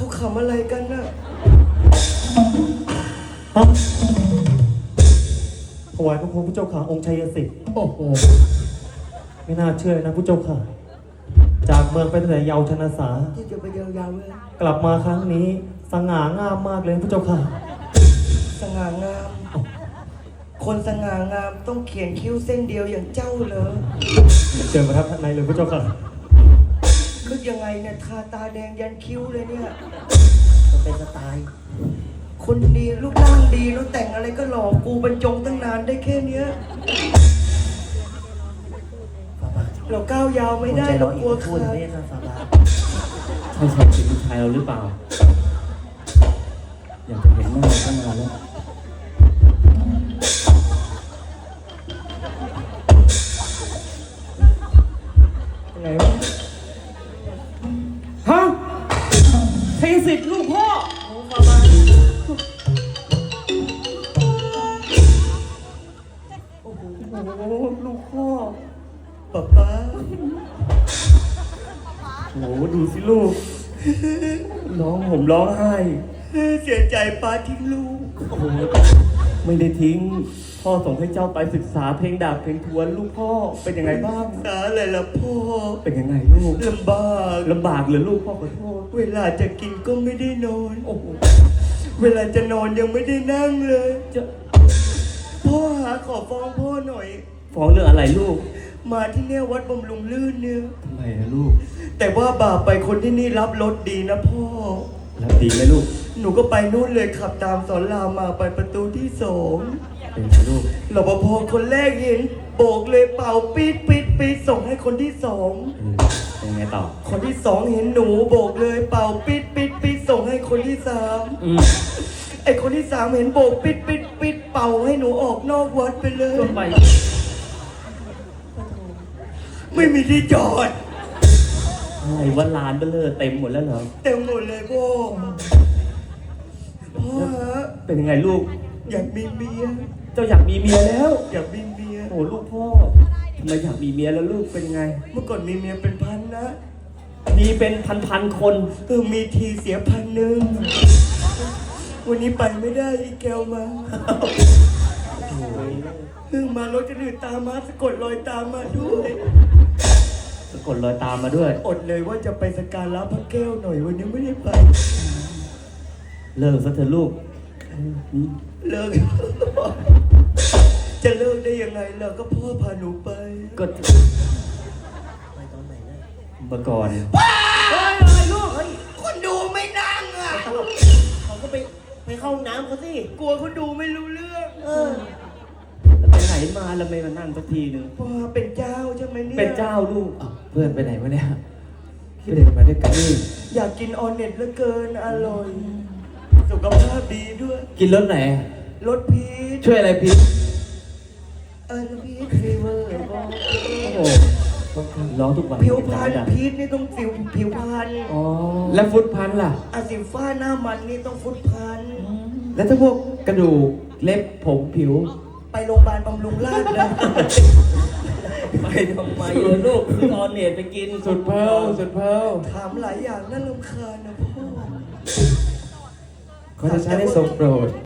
เขาขำอะไรกันน่ะฮะถวายพระคุณพระเจ้าค่ะองค์ชัยสิทธิ์โอ้โหไม่น่าเชื่อเลยนะพระเจ้าค่ะ จากเมืองไปตั้งแต่เยาวชนสา ที่จะไปยาวๆเลยกลับมาครั้งนี้สง่างามมากเลยพระเจ้าค่ะ สง่างาม คนสง่างามต้องเขียนคิ้วเส้นเดียวอย่างเจ้าเหรอเชิญประทับในเลยพระเจ้าค่ะคือ ยังไงเนี่ยทาตาแดงยันคิ้วเลยเนี่ย มันเป็นสไตล์ คนดีรูปร่างดีแล้วแต่งอะไรก็หล่อกูบรรจงตั้งนานได้แค่เนี้ยฟาบาทเราก้าวยาวไม่ได้ใจเราร้อนกอีลัวกขาพูดดไม่ได้ครับฟาบาทใช่ใช่เป็นลูกชายเราหรือเปล่า อยากจะเห็นหน้าตั้งนานแล้วยังไงวะฮะ สิทธิ์ลูกพ่อโอ้โหลูกพ่อป๊าป๊าโหดูสิลูกร้องผมร้องไห้ เสียใจป้าทิ้งลูก โอ้โห ไม่ได้ทิ้ง พ่อส่งให้เจ้าไปศึกษาเพลงดาบเพลงทวนลูกพ่อเป็นยังไงบ้างสาอะไรล่ะพ่อเป็นยังไงลูกลำบากลำบากเหรือลูกพ่อขอโทษเวลาจะกินก็ไม่ได้นอน โอ้โหเวลาจะนอนยังไม่ได้นั่งเลย จะพ่อหาขอฟ้องพ่อหน่อย ฟ้องเรื่องอะไรลูกมาที่เนี่ยวัดบำรุงลื่นเนี่ยทำไมนะลูก แต่ว่าบาปไปคนที่นี่รับรถดีนะพ่อรับดีไหมลูก หนูก็ไปนู่นเลยขับตามสอนรามมาไปประตูที่สองเป็นไงลูกรปภคนแรกเห็นโบกเลยเป่าปี๊ดปี๊ดปี๊ดส่งให้คนที่สองเออเป็นไงต่อคนที่สองเห็นหนูโบกเลยเป่าปิดปิดปิดส่งให้คนที่สามอืมไอคนที่สามเห็นโบกปิดปิดปิดเป่าให้หนูออกนอกวัดไปเลย ก็ไปไม่มีที่จอดอะไรว่าลานเบลเลอร์เต็มหมดแล้วเหรอ เต็มหมดเลยพ่อ พ่อฮะเป็นยังไงลูก อยากมีเมีย เจ้าอยากมีเมียแล้ว อยากมีเมีย โอ้ลูกพ่อทำไมอยากมีเมียแล้วลูกเป็นยังไง เมื่อก่อนมีเมียเป็นพันนะมีเป็นพันๆคน เออมีทีเสียพันหนึ่ง วันนี้ไปไม่ได้อีแก้วมาเพิ่งมารถจะอื่นตามมาสะกดรอยตามมาด้วย สะกดรอยตามมาด้วย อดเลยว่าจะไปสกการะพระแก้วหน่อยวันนี้ไม่ได้ไป เลิกซะเถอะลูกอืมเลิก จะเลิกได้ยังไงล่ะก็พ่อพาหนูไป ก็ไปตอนไหนนะเมื่อก่อนคนดูไม่นั่งอะเขาก็ไปไปเข้าห้องน้ำเขาสิกลัวเขาดูไม่รู้เรื่อง เออแล้วไปไหนมาแล้วไม่มานั่งสักทีหนึ่งพ่อเป็นเจ้าใช่ไหมเนี่ยเป็นเจ้าลูกเพื่อนไปไหนวะเนี่ยพี่เดินมาด้วยกันนี่อยากกินออนเน็ตเหลือเกินอร่อย สุขภาพดีด้วย กินรถไหนรสพีชช่วยอะไรพี่เออพีชฟีเวอร์บอกโอ้ร้องทุกวันผิวพรรณเป็นธรรมดาพีชนี่ต้องสิวผิวพรรณอ๋อแล้วฟุตพันล่ะ อาสิวฟ้าหน้ามันนี่ต้องฟุตพันแล้วถ้าพวกกระดูกเล็บผมผิว ไปโรงพยาบาลบำรุงราษฎร์เลยไปทำไมล่ะลูกซื้อออนเน็ตไปกินสุดเพิลสุดเพิลถามหลายอย่างน่ารำคาญนะพ่อเขาจะใช้ได้ทรงโปรด